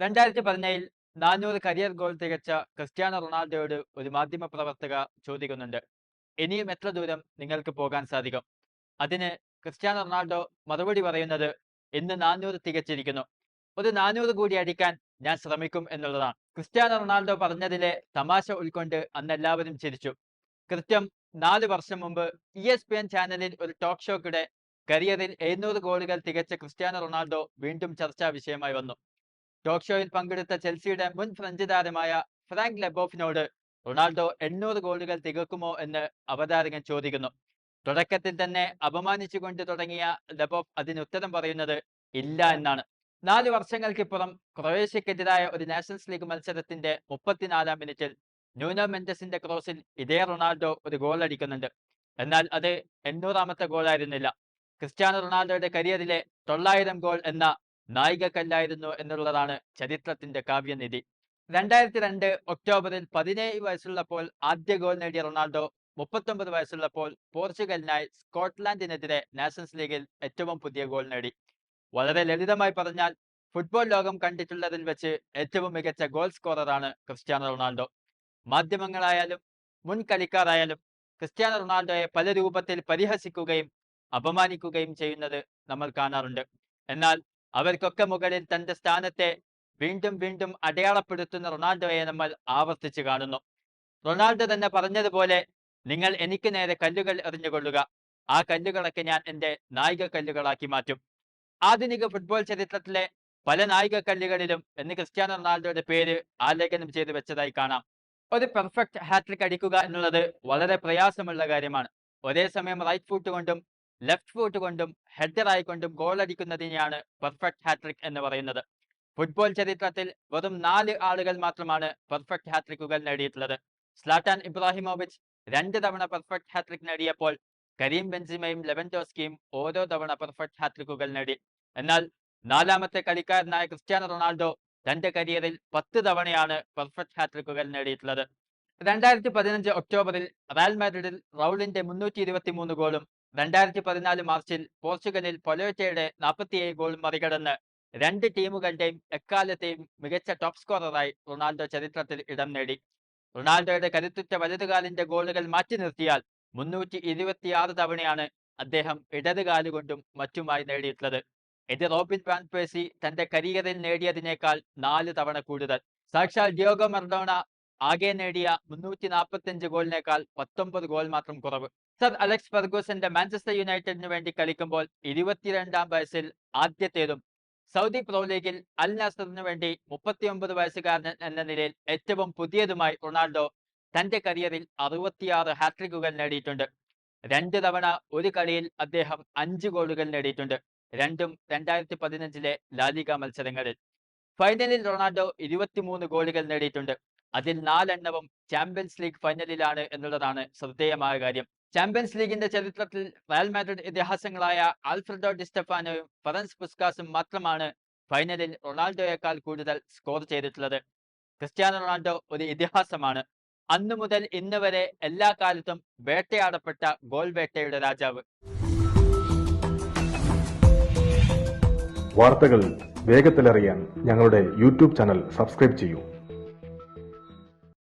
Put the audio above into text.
രണ്ടായിരത്തി പതിനേഴിൽ നാനൂറ് കരിയർ ഗോൾ തികച്ച ക്രിസ്ത്യാനോ റൊണാൾഡോയോട് ഒരു മാധ്യമ പ്രവർത്തക ചോദിക്കുന്നുണ്ട്. ഇനിയും എത്ര ദൂരം നിങ്ങൾക്ക് പോകാൻ സാധിക്കും? അതിന് ക്രിസ്ത്യാനോ റൊണാൾഡോ മറുപടി പറയുന്നത് ഇന്ന് നാനൂറ് തികച്ചിരിക്കുന്നു. ഒരു നാനൂറ് കൂടി അടിക്കാൻ ഞാൻ ശ്രമിക്കും എന്നുള്ളതാണ്. ക്രിസ്ത്യാനോ റൊണാൾഡോ പറഞ്ഞതിലെ തമാശ ഉൾക്കൊണ്ട് അന്ന് എല്ലാവരും ചിരിച്ചു. കൃത്യം നാല് വർഷം മുമ്പ് ഇ എസ് പി എൻ ചാനലിൽ ഒരു ടോക്ക് ഷോക്കിടെ കരിയറിൽ എഴുന്നൂറ് ഗോളുകൾ തികച്ച ക്രിസ്ത്യാനോ റൊണാൾഡോ വീണ്ടും ചർച്ചാ വിഷയമായി വന്നു. ടോക്ക് ഷോയിൽ പങ്കെടുത്ത ചെൽസിയുടെ മുൻ ഫ്രഞ്ച് താരമായ ഫ്രാങ്ക് ലെബോഫിനോട് റൊണാൾഡോ എണ്ണൂറ് ഗോളുകൾ തികക്കുമോ എന്ന് അവതാരകൻ ചോദിക്കുന്നു. തുടക്കത്തിൽ തന്നെ അപമാനിച്ചുകൊണ്ട് തുടങ്ങിയ ലബോഫ് അതിന് ഉത്തരം പറയുന്നത് ഇല്ല എന്നാണ്. നാല് വർഷങ്ങൾക്കിപ്പുറം ക്രൊയേഷ്യക്കെതിരായ ഒരു നാഷൻസ് ലീഗ് മത്സരത്തിന്റെ മുപ്പത്തിനാലാം മിനിറ്റിൽ ന്യൂനോ മെൻഡസിന്റെ ക്രോസിൽ ഇതേ റൊണാൾഡോ ഒരു ഗോൾ അടിക്കുന്നുണ്ട്. എന്നാൽ അത് എണ്ണൂറാമത്തെ ഗോളായിരുന്നില്ല. ക്രിസ്ത്യാനോ റൊണാൾഡോയുടെ കരിയറിലെ തൊള്ളായിരം ഗോൾ എന്ന നായികക്കല്ലായിരുന്നു എന്നുള്ളതാണ് ചരിത്രത്തിന്റെ കാവ്യനിധി. രണ്ടായിരത്തി രണ്ട് ഒക്ടോബറിൽ പതിനേഴ് വയസ്സുള്ളപ്പോൾ ആദ്യ ഗോൾ നേടിയ റൊണാൾഡോ മുപ്പത്തൊമ്പത് വയസ്സുള്ളപ്പോൾ പോർച്ചുഗലിനായി സ്കോട്ട്ലാൻഡിനെതിരെ നാഷൻസ് ലീഗിൽ ഏറ്റവും പുതിയ ഗോൾ നേടി. വളരെ ലളിതമായി പറഞ്ഞാൽ ഫുട്ബോൾ ലോകം കണ്ടിട്ടുള്ളതിൽ വെച്ച് ഏറ്റവും മികച്ച ഗോൾ സ്കോററാണ് ക്രിസ്ത്യാനോ റൊണാൾഡോ. മാധ്യമങ്ങളായാലും മുൻ കളിക്കാരായാലും ക്രിസ്ത്യാനോ റൊണാൾഡോയെ പല രൂപത്തിൽ പരിഹസിക്കുകയും അപമാനിക്കുകയും ചെയ്യുന്നത് നമ്മൾ കാണാറുണ്ട്. എന്നാൽ അവർക്കൊക്കെ മുകളിൽ തന്റെ സ്ഥാനത്തെ വീണ്ടും വീണ്ടും അടയാളപ്പെടുത്തുന്ന റൊണാൾഡോയെ നമ്മൾ ആവർത്തിച്ച് കാണുന്നു. റൊണാൾഡോ തന്നെ പറഞ്ഞതുപോലെ നിങ്ങൾ എനിക്ക് നേരെ കല്ലുകൾ എറിഞ്ഞുകൊള്ളുക. ആ കല്ലുകളൊക്കെ ഞാൻ എന്റെ നായിക കല്ലുകളാക്കി മാറ്റും. ആധുനിക ഫുട്ബോൾ ചരിത്രത്തിലെ പല നായിക കല്ലുകളിലും എന്ന് ക്രിസ്ത്യാനോ റൊണാൾഡോയുടെ പേര് ആലേഖനം ചെയ്തു വെച്ചതായി കാണാം. ഒരു പെർഫെക്റ്റ് ഹാട്രിക് അടിക്കുക എന്നുള്ളത് വളരെ പ്രയാസമുള്ള കാര്യമാണ്. ഒരേ സമയം റൈറ്റ് ഫുട്ട് കൊണ്ടും ലെഫ്റ്റ് ഫുട്ട് കൊണ്ടും ഹെഡർ ആയിക്കൊണ്ടും ഗോൾ അടിക്കുന്നതിനെയാണ് പെർഫെക്റ്റ് ഹാട്രിക് എന്ന് പറയുന്നത്. ഫുട്ബോൾ ചരിത്രത്തിൽ വെറും നാല് ആളുകൾ മാത്രമാണ് പെർഫെക്റ്റ് ഹാട്രിക്കുകൾ നേടിയിട്ടുള്ളത്. സ്ലാട്ടാൻ ഇബ്രാഹിമോവിച്ച് രണ്ട് തവണ പെർഫെക്റ്റ് ഹാട്രിക് നേടിയപ്പോൾ കരീം ബെൻസിമയും ലെവൻഡോസ്കിയും ഓരോ തവണ പെർഫെക്റ്റ് ഹാട്രിക്കുകൾ നേടി. എന്നാൽ നാലാമത്തെ കളിക്കാരനായ ക്രിസ്ത്യാനോ റൊണാൾഡോ തന്റെ കരിയറിൽ പത്ത് തവണയാണ് പെർഫെക്റ്റ് ഹാട്രിക്കുകൾ നേടിയിട്ടുള്ളത്. രണ്ടായിരത്തി പതിനഞ്ച് ഒക്ടോബറിൽ റയൽ മാഡ്രിഡിൽ റൗളിന്റെ മുന്നൂറ്റി ഇരുപത്തി മൂന്ന് ഗോളും രണ്ടായിരത്തി പതിനാല് മാർച്ചിൽ പോർച്ചുഗലിൽ പൊലോറ്റയുടെ നാൽപ്പത്തിയേഴ് ഗോൾ മറികടന്ന് രണ്ട് ടീമുകളുടെയും എക്കാലത്തെയും മികച്ച ടോപ്പ് സ്കോററായി റൊണാൾഡോ ചരിത്രത്തിൽ ഇടം നേടി. റൊണാൾഡോയുടെ കരുത്തുറ്റ വലതുകാലിന്റെ ഗോളുകൾ മാറ്റി നിർത്തിയാൽ മുന്നൂറ്റി ഇരുപത്തിയാറ് തവണയാണ് അദ്ദേഹം ഇടതുകാലുകൊണ്ടും മറ്റുമായി നേടിയിട്ടുള്ളത്. ഇത് റോബിൻ വാൻ പേസി തന്റെ കരിയറിൽ നേടിയതിനേക്കാൾ നാല് തവണ കൂടുതൽ. സാക്ഷാൽ ഡിയോഗോ മർഡോണ ആകെ നേടിയ മുന്നൂറ്റി നാൽപ്പത്തിയഞ്ച് ഗോളിനേക്കാൾ പത്തൊമ്പത് ഗോൾ മാത്രം കുറവ്. സർ അലക്സ് ഫെർഗൂസന്റെ മാഞ്ചസ്റ്റർ യുണൈറ്റഡിന് വേണ്ടി കളിക്കുമ്പോൾ ഇരുപത്തിരണ്ടാം വയസ്സിൽ ആദ്യത്തേതും സൗദി പ്രോ ലീഗിൽ അൽ നസറിന് വേണ്ടി മുപ്പത്തിയൊമ്പത് വയസ്സുകാരൻ എന്ന നിലയിൽ ഏറ്റവും പുതിയതുമായി റൊണാൾഡോ തന്റെ കരിയറിൽ അറുപത്തിയാറ് ഹാട്രിക്കുകൾ നേടിയിട്ടുണ്ട്. രണ്ട് തവണ ഒരു കളിയിൽ അദ്ദേഹം അഞ്ച് ഗോളുകൾ നേടിയിട്ടുണ്ട്. രണ്ടും രണ്ടായിരത്തി പതിനഞ്ചിലെ ലാലിക മത്സരങ്ങളിൽ. ഫൈനലിൽ റൊണാൾഡോ ഇരുപത്തിമൂന്ന് ഗോളുകൾ നേടിയിട്ടുണ്ട്. അതിൽ നാലെണ്ണവും ചാമ്പ്യൻസ് ലീഗ് ഫൈനലിലാണ് എന്നുള്ളതാണ് ശ്രദ്ധേയമായ കാര്യം. ചാമ്പ്യൻസ് ലീഗിന്റെ ചരിത്രത്തിൽ റയൽ മാഡ്രിഡ് ഇതിഹാസങ്ങളായ ആൽഫ്രഡോ ഡിസ്റ്റഫാനോയും ഫറൻസ് പുസ്കാസും മാത്രമാണ് ഫൈനലിൽ റൊണാൾഡോയേക്കാൾ കൂടുതൽ സ്കോർ ചെയ്തിട്ടുള്ളത്. ക്രിസ്ത്യാനോ റൊണാൾഡോ ഒരു ഇതിഹാസമാണ്. അന്നു മുതൽ ഇന്ന് വരെ എല്ലാ കാലത്തും വേട്ടയാടപ്പെട്ട ഗോൾ വേട്ടയുടെ രാജാവ്. വാർത്തകൾ വേഗത്തിലറിയാൻ ഞങ്ങളുടെ യൂട്യൂബ് ചാനൽ സബ്സ്ക്രൈബ് ചെയ്യൂ.